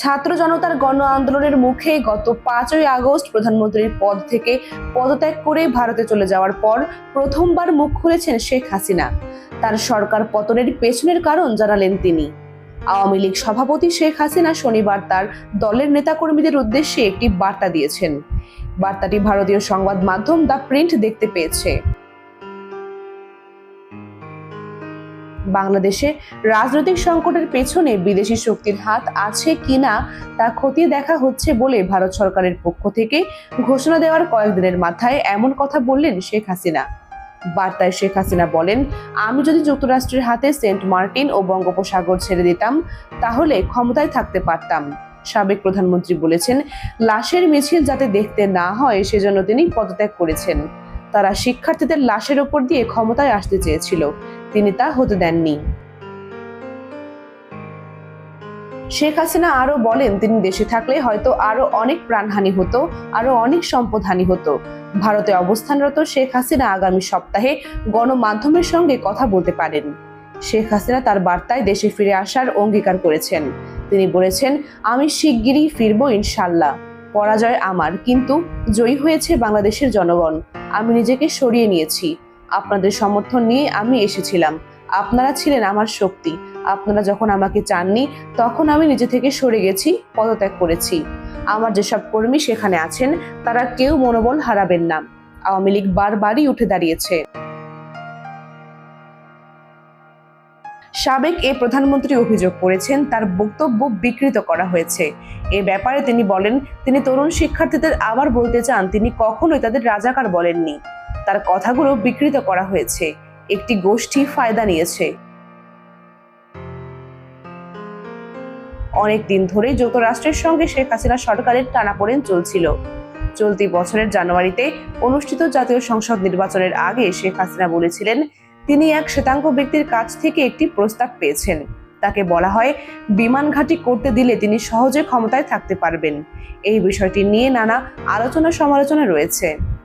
ছাত্র জনতার গণ আন্দোলনের মুখে গত পাঁচই আগস্ট প্রধানমন্ত্রীর পদ থেকে পদত্যাগ করে ভারতে চলে যাওয়ার পর প্রথমবার মুখ খুলেছেন শেখ হাসিনা। তার সরকার পতনের পেছনের কারণ জানালেন তিনি। আওয়ামী লীগ সভাপতি শেখ হাসিনা শনিবার তার দলের নেতাকর্মীদের উদ্দেশ্যে একটি বার্তা দিয়েছেন। বার্তাটি ভারতীয় সংবাদ মাধ্যম দ্য প্রিন্ট দেখতে পেয়েছে। বাংলাদেশে রাজনৈতিক সংকটের পেছনে বিদেশি শক্তির হাত আছে কিনা তা খতিয়ে দেখা হচ্ছে বলে ভারত সরকারের পক্ষ থেকে ঘোষণা দেওয়ার কয়েকদিনের মাথায় এমন কথা বললেন শেখ হাসিনা। বার্তায় শেখ হাসিনা বলেন, আমি যদি যুক্তরাষ্ট্রের হাতে সেন্ট মার্টিন ও বঙ্গোপসাগর ছেড়ে দিতাম, তাহলে ক্ষমতায় থাকতে পারতাম। সাবেক প্রধানমন্ত্রী বলেছেন, লাশের মিছিল যাতে দেখতে না হয়, সেজন্য তিনি পদত্যাগ করেছেন। তারা শিক্ষার্থীদের লাশের ওপর দিয়ে ক্ষমতায় আসতে চেয়েছিল। তিনি তা হতে দেননি। শেখ হাসিনা আরও বলেন, তিনি দেশে থাকলে হয়তো আরও অনেক প্রাণহানি হতো, আরও অনেক সম্পদহানি হতো। ভারতে অবস্থানরত শেখ হাসিনা আগামী সপ্তাহে গণমাধ্যমের সঙ্গে কথা বলতে পারেন। শেখ হাসিনা তার বার্তায় দেশে ফিরে আসার অঙ্গীকার করেছেন। তিনি বলেছেন, আমি শিগগিরই ফিরবো ইনশাল্লাহ পরাজয় আমার, কিন্তু জয়ী হয়েছে বাংলাদেশের জনগণ। আমি নিজেকে সরিয়ে নিয়েছি। আপনাদের সমর্থন নিয়ে আমি এসেছিলাম। আপনারা ছিলেন আমার শক্তি। আপনারা যখন আমাকে চাননি, তখন আমি নিজে থেকে সরে গেছি, পদত্যাগ করেছি। আমার যেসব কর্মী সেখানে আছেন, তারা কেউ মনোবল হারাবেন না। আওয়ামী লীগ বারবারই উঠে দাঁড়িয়েছে। সাবেক এ প্রধানমন্ত্রী অভিযোগ করেছেন, তার বক্তব্য বিকৃত করা হয়েছে। এ ব্যাপারে তিনি বলেন, তিনি তরুণ শিক্ষার্থীদের আবার বলতে চান, তিনি কখনোই তাদের রাজাকার বলেননি। তার কথাগুলো বিকৃত করা হয়েছে। একটি গোষ্ঠী ফায়দা নিয়েছে। অনেক দিন ধরেই যুক্তরাষ্ট্রের সঙ্গে শেখ হাসিনা সরকারের টানাপোড়েন চলছিল। চলতি বছরের জানুয়ারিতে অনুষ্ঠিত জাতীয় সংসদ নির্বাচনের আগে শেখ হাসিনা বলেছিলেন, তিনি এক শ্বেতাঙ্গ ব্যক্তির কাছ থেকে একটি প্রস্তাব পেয়েছেন। তাকে বলা হয়, বিমান ঘাঁটি করতে দিলে তিনি সহজে ক্ষমতায় থাকতে পারবেন। এই বিষয়টি নিয়ে নানা আলোচনা সমালোচনা রয়েছে।